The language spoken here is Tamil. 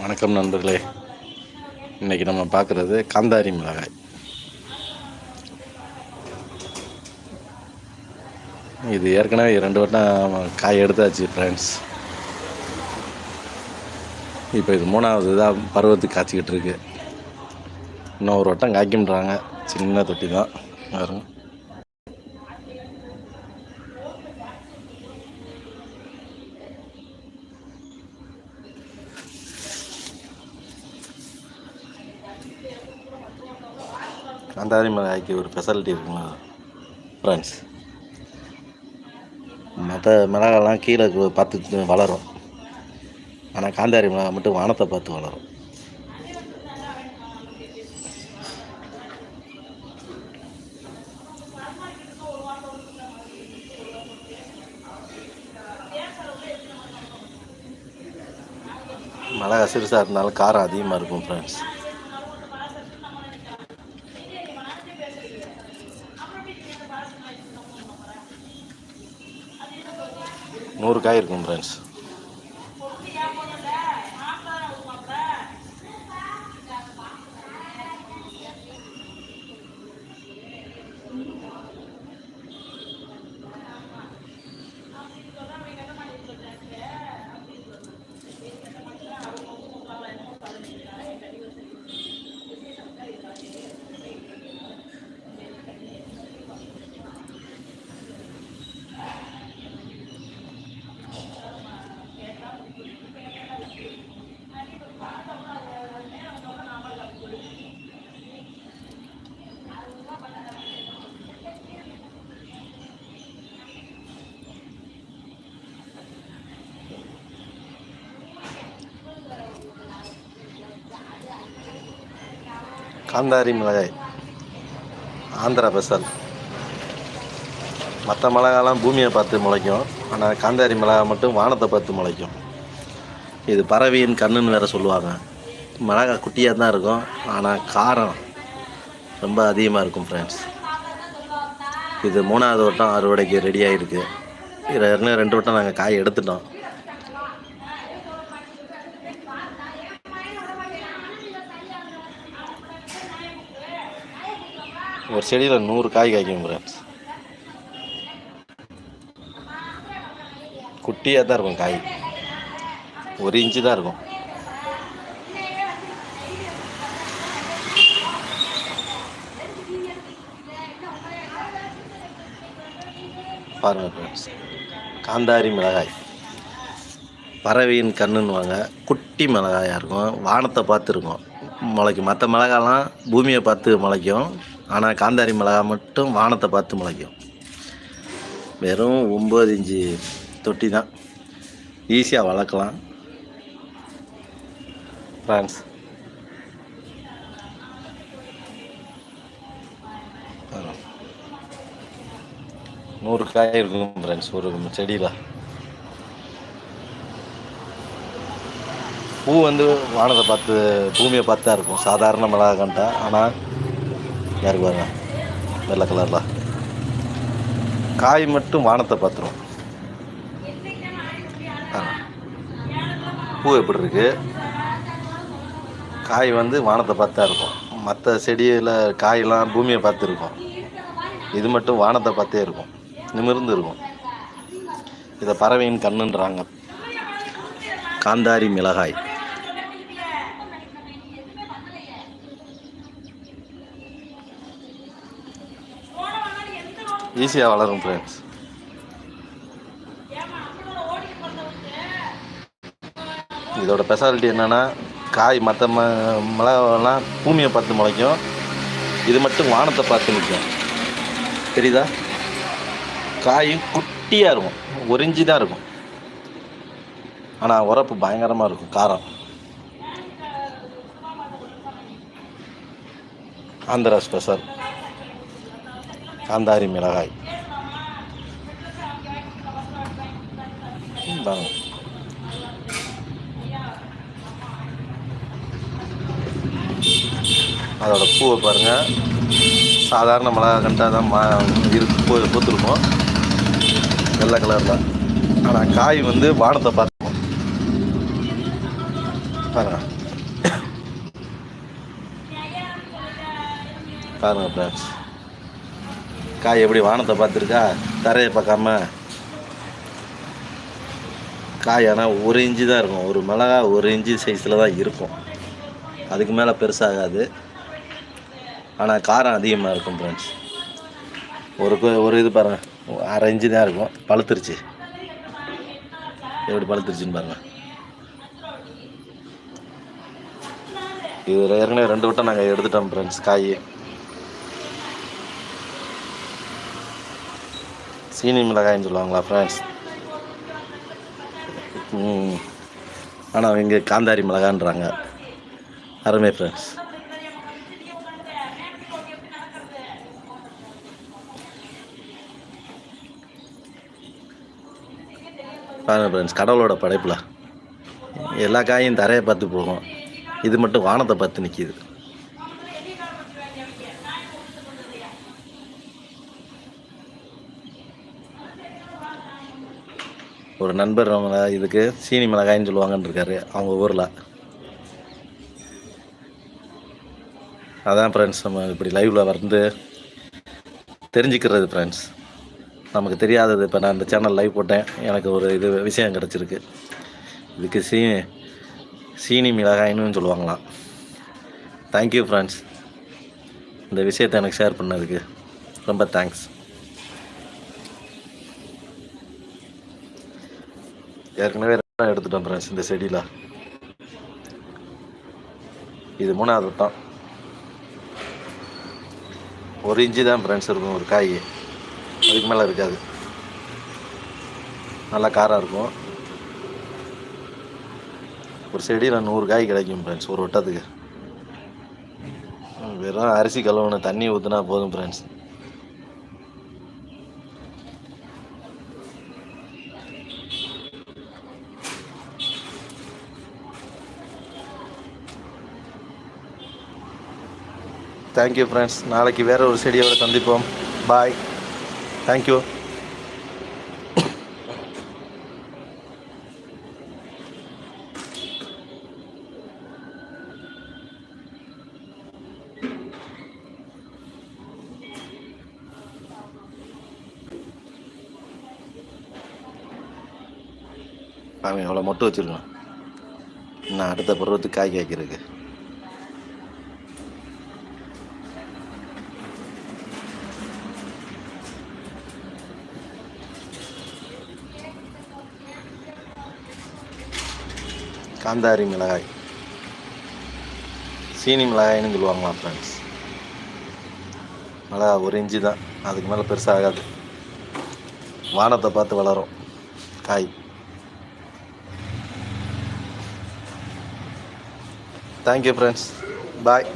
வணக்கம் நண்பர்களே. இன்றைக்கி நம்ம பார்க்குறது காந்தாரி மிளகாய். இது ஏற்கனவே ரெண்டு வட்டம் காய் எடுத்தாச்சு ஃப்ரெண்ட்ஸ் இப்போ இது மூணாவது இதாக பருவத்துக்கு காய்ச்சிக்கிட்டு இருக்கு. இன்னும் ஒரு வட்டம் காய்க்கின்றாங்க சின்ன தொட்டி தான் வரும் காந்தாரி மிளகாய்க்கு ஒரு ஸ்பெஷாலிட்டி இருக்குங்களா ஃப்ரெண்ட்ஸ் மற்ற மிளகாலாம் கீழே பார்த்து வளரும். ஆனால் காந்தாரி மிளகாய் மட்டும் வானத்தை பார்த்து வளரும். மிளகா சிறுசாக இருந்தாலும் காரம் அதிகமாக இருக்கும் ஃப்ரெண்ட்ஸ் நூறு காய் இருக்கும் ஃப்ரெண்ட்ஸ் காந்தாரி மிளகாய் ஆந்திரா பெசல். மற்ற மிளகாலாம் பூமியை பார்த்து முளைக்கும். ஆனால் காந்தாரி மிளகாய் மட்டும் வானத்தை பார்த்து முளைக்கும். இது பறவையின் கண்ணுன்னு வேறு சொல்லுவாங்க. மிளகாய் குட்டியாக தான் இருக்கும். ஆனால் காரம் ரொம்ப அதிகமாக இருக்கும் ஃப்ரெண்ட்ஸ் இது மூணாவது வட்டம் அறுவடைக்கு ரெடி ஆகிருக்கு இதில் ரெண்டு வட்டம் நாங்கள் காய் எடுத்துட்டோம். ஒரு செடியில் நூறு காய் காய்க்கும் ஃப்ரெண்ட்ஸ் குட்டியாக தான் இருக்கும் காய். ஒரு இன்ச்சு தான் இருக்கும். பாருங்கள் ஃப்ரெண்ட்ஸ் காந்தாரி மிளகாய். பறவையின் கண்ணுன்னுவாங்க குட்டி மிளகாயாக இருக்கும். வானத்தை பார்த்துருக்கோம். முளைக்கும் மற்ற மிளகாலாம் பூமியை பார்த்து முளைக்கும். ஆனால் காந்தாரி மிளகா மட்டும் வானத்தை பார்த்து முளைக்கும். வெறும் ஒம்பது இஞ்சி தொட்டி தான். ஈஸியாக வளர்க்கலாம். ஃப்ரான்ஸ் நூறு காய் இருக்கும் ஃப்ரெண்ட்ஸ் ஒரு செடியில். பூ வந்து வானத்தை பார்த்து பூமியை பார்த்து தான் இருக்கும். சாதாரண மிளகா கண்டா. ஆனால் யாருக்கு பாருங்க? வெள்ளை கலரில். காய் மட்டும் வானத்தை பார்த்துரும். பூ எப்படி இருக்கு? காய் வந்து வானத்தை பார்த்தா இருக்கும். மற்ற செடியில் காயெல்லாம் பூமியை பார்த்து இருக்கும். இது மட்டும் வானத்தை பார்த்தே இருக்கும். நிமிர்ந்து இருக்கும். இதை பறவையின் கண்ணுன்றாங்க. காந்தாரி மிளகாய். ஈஸியாக வளரும் ஃப்ரெண்ட்ஸ் இதோட ஸ்பெஷாலிட்டி என்னென்னா காய் மற்ற ம மிளகாலாம் பூமியை பார்த்து முளைக்கும். இது மட்டும் வானத்தை பார்த்து நிற்கும். தெரியுதா? காயும் குட்டியாக இருக்கும். ஒரிஞ்சி தான் இருக்கும். ஆனால் உரப்பு பயங்கரமாக இருக்கும். காரம். ஆந்திரா ஸ்பெஷல் காந்தாரி மிளகாய். பாருங்க அதோட பூவை பாருங்கள் சாதாரண மிளகா கண்டா தான் மா இருக்கு பூ பூத்துருக்கும். வெள்ளை கலரில் ஆனால் காய் வந்து வானத்தை பார்த்துக்கும் பாருங்க. பாருங்கள் ஃப்ரெண்ட்ஸ் காய் எப்படி வானத்தை பார்த்துருக்கா? தரையை பார்க்காம காய் ஆனால் ஒரு இன்ச்சு தான் இருக்கும். ஒரு மிளகா ஒரு இன்ச்சு சைஸில் தான் இருக்கும். அதுக்கு மேலே பெருசாகாது. ஆனால் காரம் அதிகமாக இருக்கும் ஃப்ரெண்ட்ஸ் ஒரு ஒரு இது பாருங்கள் அரை இன்ச்சு தான் இருக்கும். பழுத்துருச்சு. எப்படி பழுத்துருச்சுன்னு பாருங்கள் இது ஏற்கனவே ரெண்டு வட்டம் நாங்கள் எடுத்துட்டோம் ஃப்ரெண்ட்ஸ் காய். சீனி மிளகாய்ன்னு சொல்லுவாங்களா ஃப்ரெண்ட்ஸ் ஆனால் ஆனால் இங்கே காந்தாரி மிளகான்றாங்க. அருமை ஃப்ரெண்ட்ஸ் பாருங்க ஃப்ரெண்ட்ஸ் கடவுளோட படைப்பில். எல்லா காயும் தரையை பார்த்து போகும். இது மட்டும் வானத்தை பார்த்து நிற்கிது ஒரு நண்பர் அவங்க இதுக்கு சீனி மிளகாயின்னு சொல்லுவாங்கன்னு இருக்காரு அவங்க ஊரில். அதான் ஃப்ரெண்ட்ஸ் நம்ம இப்படி லைவில் வந்து தெரிஞ்சுக்கிறது ஃப்ரெண்ட்ஸ் நமக்கு தெரியாதது. இப்போ நான் இந்த சேனல் லைவ் போட்டேன். எனக்கு ஒரு இது விஷயம் கிடச்சிருக்கு. இதுக்கு சீ சீனி மிளகாயின்னு சொல்லுவாங்களாம். தேங்க்யூ ஃப்ரெண்ட்ஸ் இந்த விஷயத்தை எனக்கு ஷேர் பண்ணதுக்கு ரொம்ப தேங்க்ஸ் ஏற்கனவே ரெண்டு வந்துடுறேன் ஃப்ரெண்ட்ஸ் இந்த செடியில். இது மூணாவது வட்டம். ஒரு இன்ச்சு தான் ஃப்ரெண்ட்ஸ் இருக்கும் ஒரு காய். அதுக்கு மேலே இருக்காது. நல்லா காரம் இருக்கும். ஒரு செடியில் நூறு காய் கிடைக்கும் ஃப்ரெண்ட்ஸ் ஒரு வட்டத்துக்கு. வெறும் அரிசி கழுவுன தண்ணி ஊற்றுனா போதும் ஃப்ரெண்ட்ஸ் தேங்க்யூ ஃப்ரெண்ட்ஸ் நாளைக்கு வேறு ஒரு செடியோட சந்திப்போம். பாய் தேங்க்யூ அவன் எவ்வளோ மொட்டை வச்சுருக்கான் நான் அடுத்த பருவத்துக்கு காய் காய்க்கிறதுக்கு. காந்தாரி மிளகாய். சீனி மிளகாய்னு சொல்லுவாங்களாம் ஃப்ரெண்ட்ஸ் மிளகா ஒரு இஞ்சி தான். அதுக்கு மேலே பெருசாக ஆகாது. வானத்தை பார்த்து வளரும். காய். Thank you friends bye